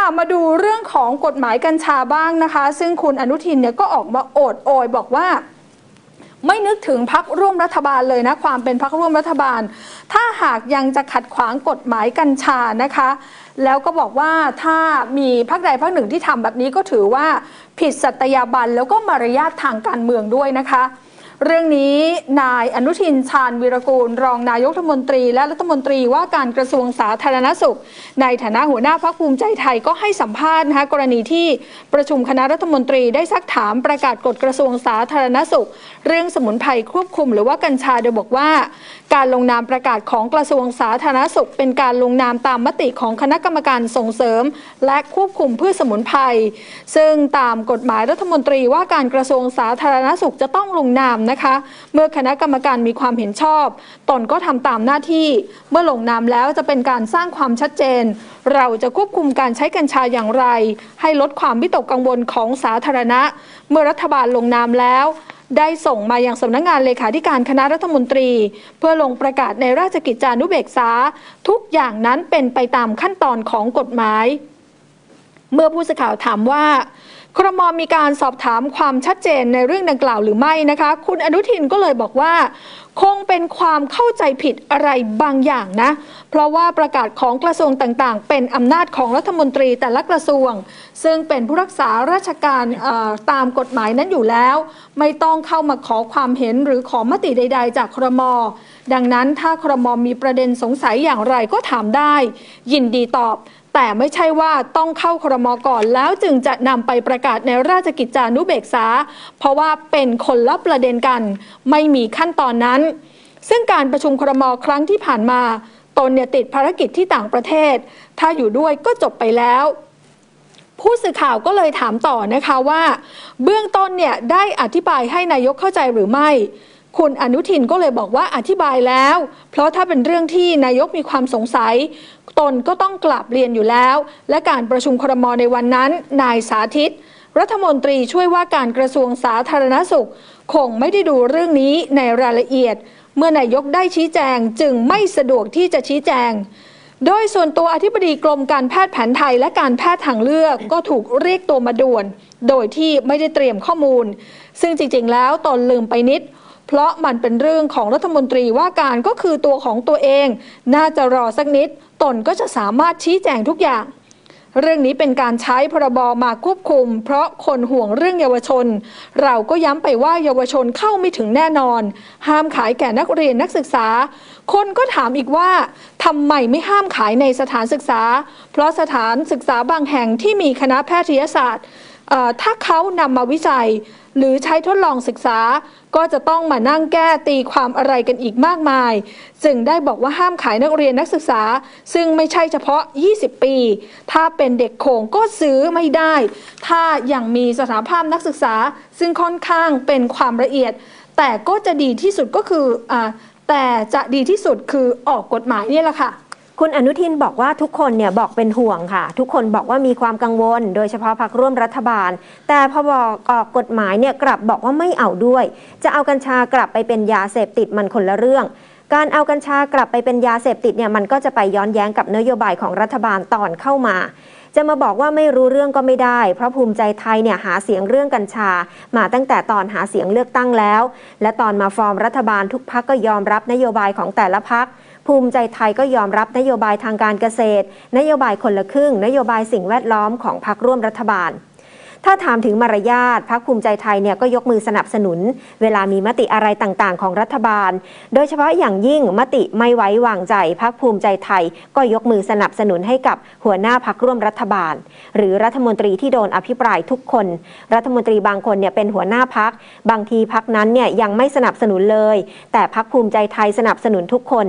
ค่ะมาดูเรื่องของกฎหมายกัญชาบ้างนะคะ ซึ่งคุณอนุทินเนี่ยก็ออกมาโอดโอยบอกว่าไม่นึกถึงพักร่วมรัฐบาลเลยนะ ความเป็นพักร่วมรัฐบาล ถ้าหากยังจะขัดขวางกฎหมายกัญชานะคะ แล้วก็บอกว่าถ้ามีพักใดพักหนึ่งที่ทำแบบนี้ก็ถือว่าผิดสัตยาบันแล้วก็มารยาททางการเมืองด้วยนะคะ เรื่องนี้นายอนุทินชาญวีรกูล รองนายกรัฐมนตรี และรัฐมนตรีว่าการกระทรวงสาธารณสุข ในฐานะหัวหน้าพักภูมิใจไทยก็ให้สัมภาษณ์นะคะกรณีที่ประชุมคณะรัฐมนตรีได้ซักถามประกาศกฎกระทรวงสาธารณสุข เรื่องสมุนไพรควบคุมหรือว่ากัญชาโดยบอกว่า การลงนามประกาศของกระทรวงสาธารณสุข เป็นการลงนามตามมติของคณะกรรมการส่งเสริม และควบคุมพืชสมุนไพรซึ่งตามกฎหมายรัฐมนตรีว่าการกระทรวงสาธารณสุขจะต้องลงนามนะคะ เมื่อคณะกรรมการมีความเห็นชอบ ตนก็ทำตามหน้าที่ เมื่อลงนามแล้วจะเป็นการสร้างความชัดเจน เราจะควบคุมการใช้กัญชาอย่างไร ให้ลดความวิตกกังวลของสาธารณะ เมื่อรัฐบาลลงนามแล้วได้ส่งมายังสำนักงงานเลขาธิการคณะรัฐมนตรี เพื่อลงประกาศในราชกิจจานุเบกษา ทุกอย่างนั้นเป็นไปตามขั้นตอนของกฎหมาย เมื่อผู้สื่อข่าวถามว่า ครมมีการสอบถามความชัดเจนในเรื่องดังกล่าวหรือไม่นะคะ คุณอนุทินก็เลยบอกว่า คงเป็นความเข้าใจผิดอะไรบางอย่างนะ เพราะว่าประกาศของกระทรวงต่างๆ เป็นอำนาจของรัฐมนตรีแต่ละกระทรวง ซึ่งเป็นผู้รักษาราชการตามกฎหมายนั้นอยู่แล้ว ไม่ต้องเข้ามาขอความเห็นหรือขอมติใด ๆ จากครม ดังนั้นถ้าครมมีประเด็นสงสัยอย่างไรก็ถามได้ ยินดีตอบ แต่ไม่ใช่ว่าต้องเข้าครมก่อนแล้วจึงจะนำไปประกาศในราชกิจจานุเบกษา เพราะว่าเป็นคนละประเด็นกัน ไม่มีขั้นตอนนั้น ซึ่งการประชุมครมครั้งที่ผ่านมา ตนเนี่ยติดภารกิจที่ต่างประเทศ ถ้าอยู่ด้วยก็จบไปแล้ว ผู้สื่อข่าวก็เลยถามต่อนะคะว่า เบื้องต้นเนี่ยได้อธิบายให้นายกเข้าใจหรือไม่ คุณอนุทินก็เลยบอกว่าอธิบายแล้ว เพราะถ้าเป็นเรื่องที่นายกมีความสงสัย ตนก็ต้องกลับเรียนอยู่แล้ว และการประชุมครมในวันนั้น นายสาธิต รัฐมนตรีช่วยว่าการกระทรวงสาธารณสุข คงไม่ได้ดูเรื่องนี้ในรายละเอียด เมื่อนายกได้ชี้แจงจึงไม่สะดวกที่จะชี้แจง โดยส่วนตัวอธิบดีกรมการแพทย์แผนไทยและการแพทย์ทางเลือกก็ถูกเรียกตัวมาด่วน โดยที่ไม่ได้เตรียมข้อมูล ซึ่งจริงๆ แล้วตนลืมไปนิด เพราะมันเป็นเรื่องของรัฐมนตรีว่าการก็คือตัวของตัวเอง น่าจะรอสักนิด ตนก็จะสามารถชี้แจงทุกอย่าง เรื่องนี้เป็นการใช้พรบมาควบคุม เพราะคนห่วงเรื่องเยาวชน เราก็ย้ำไปว่าเยาวชนเข้าไม่ถึงแน่นอน ห้ามขายแก่นักเรียนนักศึกษา คนก็ถามอีกว่าทำไมไม่ห้ามขายในสถานศึกษา เพราะสถานศึกษาบางแห่งที่มีคณะแพทยศาสตร์ ถ้าเขานำมาวิจัย หรือใช้ทดลองศึกษา ก็จะต้องมานั่งแก้ตีความอะไรกันอีกมากมาย จึงได้บอกว่าห้ามขายนักเรียนนักศึกษา ซึ่งไม่ใช่เฉพาะ 20 ปี ถ้าเป็นเด็กโขงก็ซื้อไม่ได้ ถ้ายังมีสถาภาพนักศึกษา ซึ่งค่อนข้างเป็นความละเอียด แต่ก็จะดีที่สุดก็คืออแต่จะดีที่สุดคือออกกฎหมายนี่แหละค่ะ คุณอนุทินบอกว่าทุกคนเนี่ยบอกเป็นห่วงค่ะ ทุกคนบอกว่ามีความกังวล โดยเฉพาะพรรคร่วมรัฐบาล แต่พอบอกออกกฎหมายเนี่ยกลับบอกว่าไม่เอาด้วย จะเอากัญชากลับไปเป็นยาเสพติดมันคนละเรื่องการเอากัญชากลับไปเป็นยาเสพติดเนี่ยมันก็จะไปย้อนแย้งกับนโยบายของรัฐบาลตอนเข้ามา จะมาบอกว่าไม่รู้เรื่องก็ไม่ได้ เพราะภูมิใจไทยเนี่ยหาเสียงเรื่องกัญชา มาตั้งแต่ตอนหาเสียงเลือกตั้งแล้ว และตอนมาฟอร์มรัฐบาลทุกพักก็ยอมรับนโยบายของแต่ละพักภูมิใจไทยก็ยอมรับนโยบายทางการเกษตร นโยบายคนละครึ่ง นโยบายสิ่งแวดล้อมของพรรคร่วมรัฐบาล ถ้าถามถึงมารยาทพรรคภูมิใจไทยเนี่ยก็ยกมือสนับสนุน เวลามีมติอะไรต่างๆ ของรัฐบาล โดยเฉพาะอย่างยิ่งมติไม่ไว้วางใจพรรคภูมิใจไทย ก็ยกมือสนับสนุนให้กับหัวหน้าพรรคร่วมรัฐบาล หรือรัฐมนตรีที่โดนอภิปรายทุกคน รัฐมนตรีบางคนเนี่ยเป็นหัวหน้าพัก บางทีพักนั้นเนี่ยยังไม่สนับสนุนเลย แต่พักภูมิใจไทยสนับสนุนทุกคน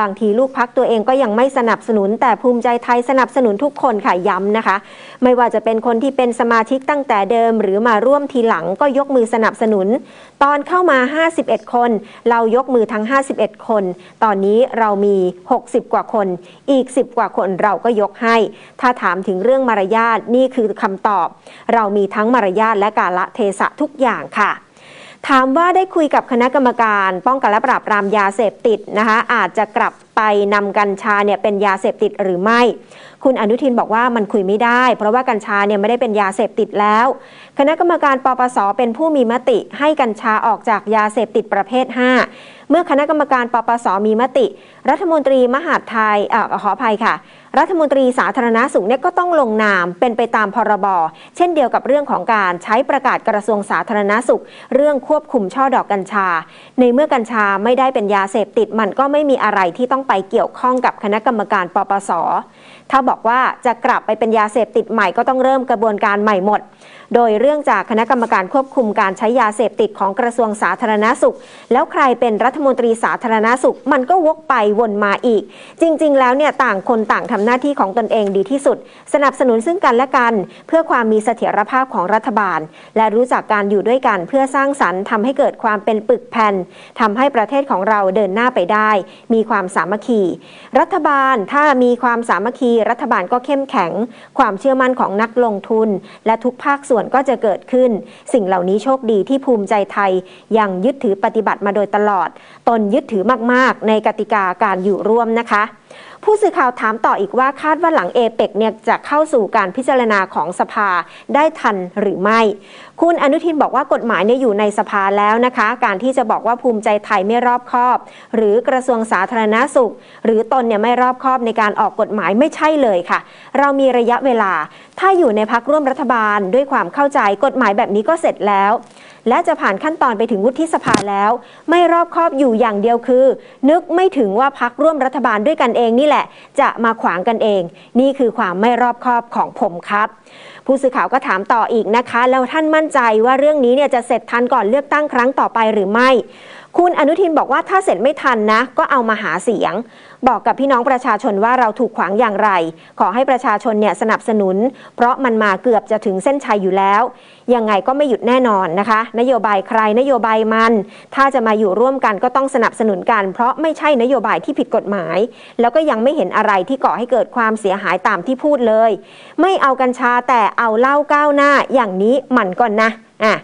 บางทีลูกพักตัวเองก็ยังไม่สนับสนุน แต่ภูมิใจไทยสนับสนุนทุกคนค่ะย้ำนะคะ ไม่ว่าจะเป็นคนที่เป็นสมาชิกตั้งแต่เดิมหรือมาร่วมทีหลังก็ยกมือสนับสนุน ตอนเข้ามา 51 คน เรายกมือทั้ง 51 คน ตอนนี้เรามี 60 กว่าคน อีก 10 กว่าคนเราก็ยกให้ ถ้าถามถึงเรื่องมารยาทนี่คือคำตอบ เรามีทั้งมารยาทและกาละเทศะทุกอย่างค่ะ ถามว่าได้คุยกับคณะกรรมการป้องกันและปราบปรามยาเสพติดนะคะอาจจะกลับไปนำกัญชาเนี่ยเป็นยาเสพติดหรือไม่ คุณอนุทินบอกว่ามันคุยไม่ได้ เพราะว่ากัญชาเนี่ยไม่ได้เป็นยาเสพติดแล้ว คณะกรรมการปปสเป็นผู้มีมติให้กัญชาออกจากยาเสพติดประเภท 5 เมื่อคณะกรรมการปปสมีมติ รัฐมนตรีมหาดไทยอขออภัยค่ะ รัฐมนตรีสาธารณาสุขเนี่ยก็ต้องลงนามเป็นไปตามพรบ เช่นเดียวกับเรื่องของการใช้ประกาศกระทรวงสาธารณาสุข เรื่องควบคุมช่อดอกกัญชา ในเมื่อกัญชาไม่ได้เป็นยาเสพติดมันก็ไม่มีอะไรที่ต้องไปเกี่ยวข้องกับคณะกรรมการปปส ถ้าบอกว่าจะกลับไปเป็นยาเสพติดใหม่ก็ต้องเริ่มกระบวนการใหม่หมด โดยเรื่องจากคณะกรรมการควบคุมการใช้ยาเสพติดของกระทรวงสาธารณาสุข แล้วใครเป็นรัฐมนตรีสาธารณาสุข มันก็วกไปวนมาอีก จริง ๆ แล้วเนี่ยต่างคนต่างทำหน้าที่ของตนเองดีที่สุด สนับสนุนซึ่งกันและกัน เพื่อความมีเสถียรภาพของรัฐบาล และรู้จักการอยู่ด้วยกันเพื่อสร้างสรรค์ทำให้เกิดความเป็นปึกแผ่นทำให้ประเทศของเราเดินหน้าไปได้ มีความสามัคคี รัฐบาลถ้ามีความสามัคคี รัฐบาลก็เข้มแข็ง ความเชื่อมั่นของนักลงทุน และทุกภาคส่วนก็จะเกิดขึ้น สิ่งเหล่านี้โชคดีที่ภูมิใจไทยยังยึดถือปฏิบัติมาโดยตลอด ตนยึดถือมากๆ ในกติกาการอยู่ร่วมนะคะ ผู้สื่อข่าวถามต่ออีกว่าคาดว่าหลังเอเปกเนี่ยจะเข้าสู่การพิจารณาของสภาได้ทันหรือไม่ คุณอนุทินบอกว่ากฎหมายเนี่ยอยู่ในสภาแล้วนะคะ การที่จะบอกว่าภูมิใจไทยไม่รอบคอบ หรือกระทรวงสาธารณาสุข หรือตนเนี่ยไม่รอบคอบในการออกกฎหมายไม่ใช่เลยค่ะ เรามีระยะเวลา ถ้าอยู่ในพักร่วมรัฐบาลด้วยความเข้าใจกฎหมายแบบนี้ก็เสร็จแล้วและจะผ่านขั้นตอนไปถึงวุฒิสภาแล้ว ไม่รอบคอบอยู่อย่างเดียวคือ นึกไม่ถึงว่าพักร่วมรัฐบาลด้วยกันเองนี่แหละ จะมาขวางกันเอง นี่คือความไม่รอบคอบของผมครับ ผู้สื่อข่าวก็ถามต่ออีกนะคะ แล้วท่านมั่นใจว่าเรื่องนี้เนี่ยจะเสร็จทันก่อนเลือกตั้งครั้งต่อไปหรือไม่ คุณอนุทินบอกว่าถ้าเสร็จไม่ทันนะ ก็เอามาหาเสียง บอกกับพี่น้องประชาชนว่าเราถูกขวางอย่างไร ขอให้ประชาชนเนี่ยสนับสนุน เพราะมันมาเกือบจะถึงเส้นชัยอยู่แล้ว ยังไงก็ไม่หยุดแน่นอนนะคะ นโยบายใครนโยบายมัน ถ้าจะมาอยู่ร่วมกันก็ต้องสนับสนุนกัน เพราะไม่ใช่นโยบายที่ผิดกฎหมาย แล้วก็ยังไม่เห็นอะไรที่ก่อให้เกิดความเสียหายตามที่พูดเลย ไม่เอากัญชาแต่เอาเหล้าก้าวหน้าอย่างนี้มันก่อนนะ อะ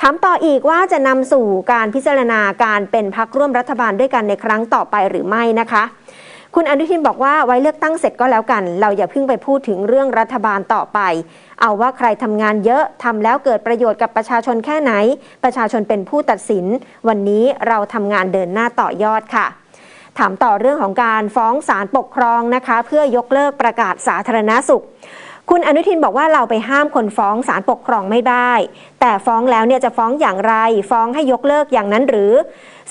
ถามต่ออีกว่าจะนำสู่การพิจารณาการเป็นพักร่วมรัฐบาลด้วยกันในครั้งต่อไปหรือไม่นะคะ คุณอนุทินบอกว่าไว้เลือกตั้งเสร็จก็แล้วกัน เราอย่าเพิ่งไปพูดถึงเรื่องรัฐบาลต่อไป เอาว่าใครทำงานเยอะทำแล้วเกิดประโยชน์กับประชาชนแค่ไหน ประชาชนเป็นผู้ตัดสิน วันนี้เราทำงานเดินหน้าต่อยอดค่ะถามต่อเรื่องของการฟ้องศาลปกครองนะคะ เพื่อยกเลิกประกาศสาธารณสุข คุณอนุทินบอกว่าเราไปห้ามคนฟ้องศาลปกครองไม่ได้ แต่ฟ้องแล้วเนี่ยจะฟ้องอย่างไร ฟ้องให้ยกเลิกอย่างนั้นหรือ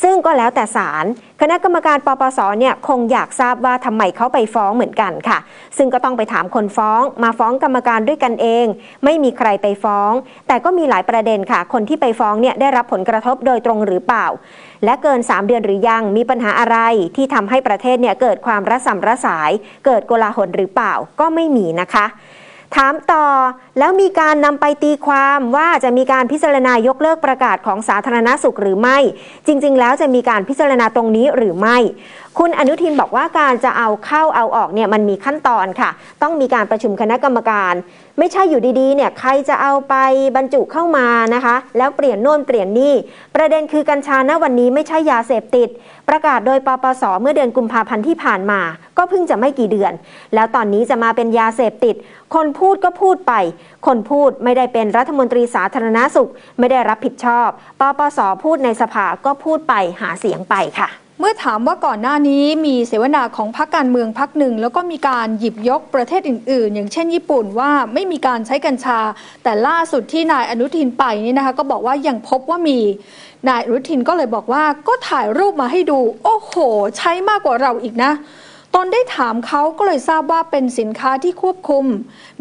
ซึ่งก็แล้วแต่ศาลคณะกรรมการปปสเนี่ยคงอยากทราบว่าทำไมเขาไปฟ้องเหมือนกันค่ะ ซึ่งก็ต้องไปถามคนฟ้องมาฟ้องกรรมการด้วยกันเอง ไม่มีใครไปฟ้อง แต่ก็มีหลายประเด็นค่ะ คนที่ไปฟ้องเนี่ยได้รับผลกระทบโดยตรงหรือเปล่า และเกิน 3 เดือนหรือยังมีปัญหาอะไรที่ทำให้ประเทศเนี่ยเกิดความระสำระสาย เกิดโกลาหลหรือเปล่าก็ไม่มีนะคะ ถามต่อแล้วมีการนำไปตีความว่าจะมีการพิจารณายกเลิกประกาศของสาธารณสุขหรือไม่ จริง ๆ แล้วจะมีการพิจารณาตรงนี้หรือไม่ คุณอนุทินบอกว่าการจะเอาเข้าเอาออกเนี่ยมันมีขั้นตอนค่ะ ต้องมีการประชุมคณะกรรมการ ไม่ใช่อยู่ดีๆเนี่ยใครจะเอาไปบรรจุเข้ามานะคะ แล้วเปลี่ยนโน่นเปลี่ยนนี่ ประเด็นคือกัญชาณวันนี้ไม่ใช่ยาเสพติด ประกาศโดยปปสเมื่อเดือนกุมภาพันธ์ที่ผ่านมา ก็เพิ่งจะไม่กี่เดือน แล้วตอนนี้จะมาเป็นยาเสพติด คนพูดก็พูดไป คนพูดไม่ได้เป็นรัฐมนตรีสาธารณาสุข ไม่ได้รับผิดชอบ ปปสพูดในสภาก็พูดไปหาเสียงไปค่ะ เมื่อถามว่าก่อนหน้านี้มีเสวนาของพรรคการเมืองพรรคหนึ่ง แล้วก็มีการหยิบยกประเทศอื่น ๆ อย่างเช่นญี่ปุ่นว่าไม่มีการใช้กัญชา แต่ล่าสุดที่นายอนุทินไปนี่นะคะ ก็บอกว่ายังพบว่ามีนายอนุทินก็เลยบอกว่าก็ถ่ายรูปมาให้ดู โอ้โห ใช้มากกว่าเราอีกนะ ตนได้ถามเขาก็เลยทราบว่าเป็นสินค้าที่ควบคุม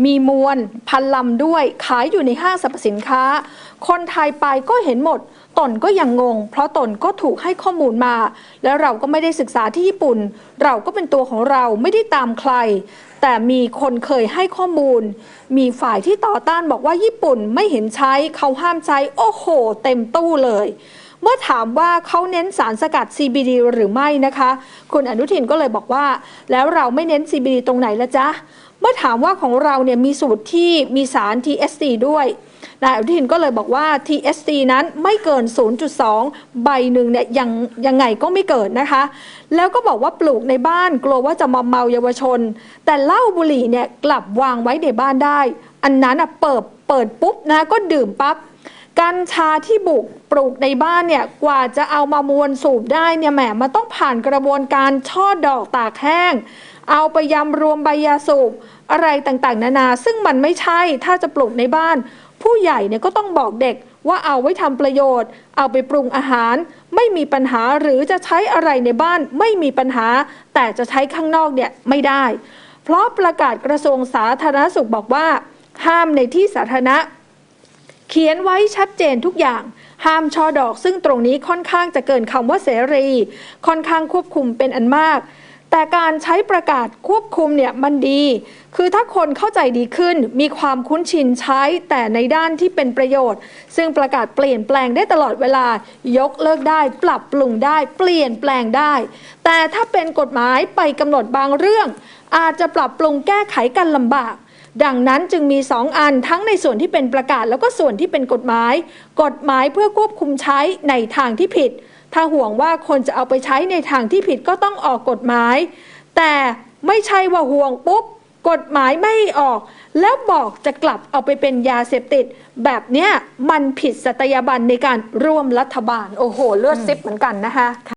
มีมวล พันลำด้วย ขายอยู่ในห้างสรรพสินค้า คนไทยไปก็เห็นหมด ตนก็ยังงง เพราะตนก็ถูกให้ข้อมูลมา แล้วเราก็ไม่ได้ศึกษาที่ญี่ปุ่น เราก็เป็นตัวของเราไม่ได้ตามใคร แต่มีคนเคยให้ข้อมูล มีฝ่ายที่ต่อต้านบอกว่าญี่ปุ่นไม่เห็นใช้เขาห้ามใช้โอ้โห เต็มตู้เลย เมื่อถามว่าเขาเน้นสารสกัด CBD หรือไม่นะคะ คุณอนุทินก็เลยบอกว่า แล้วเราไม่เน้น CBD ตรงไหนละจ๊ะ เมื่อถามว่าของเราเนี่ยมีสูตรที่มีสาร THC ด้วยนายอนุทินก็เลยบอกว่า TSC นั้นไม่เกิน 0.2 ใบหนึ่งเนี่ยยังยังไงก็ไม่เกิดนะคะ แล้วก็บอกว่าปลูกในบ้านกลัวว่าจะมาเมาเยาวชน แต่เหล้าบุหรี่เนี่ยกลับวางไว้ในบ้านได้ อันนั้นอะเปิดเปิดปุ๊บนะก็ดื่มปั๊บ กัญชาที่บุกปลูกในบ้านเนี่ยกว่าจะเอามามวนสูบได้เนี่ยแหมมันต้องผ่านกระบวนการช่อดอกตากแห้ง เอาไปยำรวมใบยาสูบอะไรต่างๆ นานา ซึ่งมันไม่ใช่ถ้าจะปลูกในบ้าน ผู้ใหญ่เนี่ยก็ต้องบอกเด็กว่าเอาไว้ทำประโยชน์ เอาไปปรุงอาหาร ไม่มีปัญหาหรือจะใช้อะไรในบ้านไม่มีปัญหา แต่จะใช้ข้างนอกเนี่ยไม่ได้ เพราะประกาศกระทรวงสาธารณสุขบอกว่า ห้ามในที่สาธารณะ ขียนไว้ชัดเจนทุกอย่าง ห้ามช่อดอกซึ่งตรงนี้ค่อนข้างจะเกินคำว่าเสรี ค่อนข้างควบคุมเป็นอันมาก แต่การใช้ประกาศควบคุมเนี่ยมันดี คือถ้าคนเข้าใจดีขึ้น มีความคุ้นชินใช้แต่ในด้านที่เป็นประโยชน์ ซึ่งประกาศเปลี่ยนแปลงได้ตลอดเวลา ยกเลิกได้ ปรับปรุงได้ เปลี่ยนแปลงได้ แต่ถ้าเป็นกฎหมายไปกำหนดบางเรื่อง อาจจะปรับปรุงแก้ไขกันลำบาก ดังนั้นจึงมี 2 อันทั้งในส่วนที่เป็นประกาศแล้วก็ส่วนที่เป็นกฎหมาย กฎหมายเพื่อควบคุมใช้ในทางที่ผิด ถ้าห่วงว่าคนจะเอาไปใช้ในทางที่ผิดก็ต้องออกกฎหมาย แต่ไม่ใช่ว่าห่วงปุ๊บกฎหมายไม่ออก แล้วบอกจะกลับเอาไปเป็นยาเสพติด แบบเนี้ยมันผิดสัตยาบันในการร่วมรัฐบาล โอ้โห เลือดซิบเหมือนกันนะคะ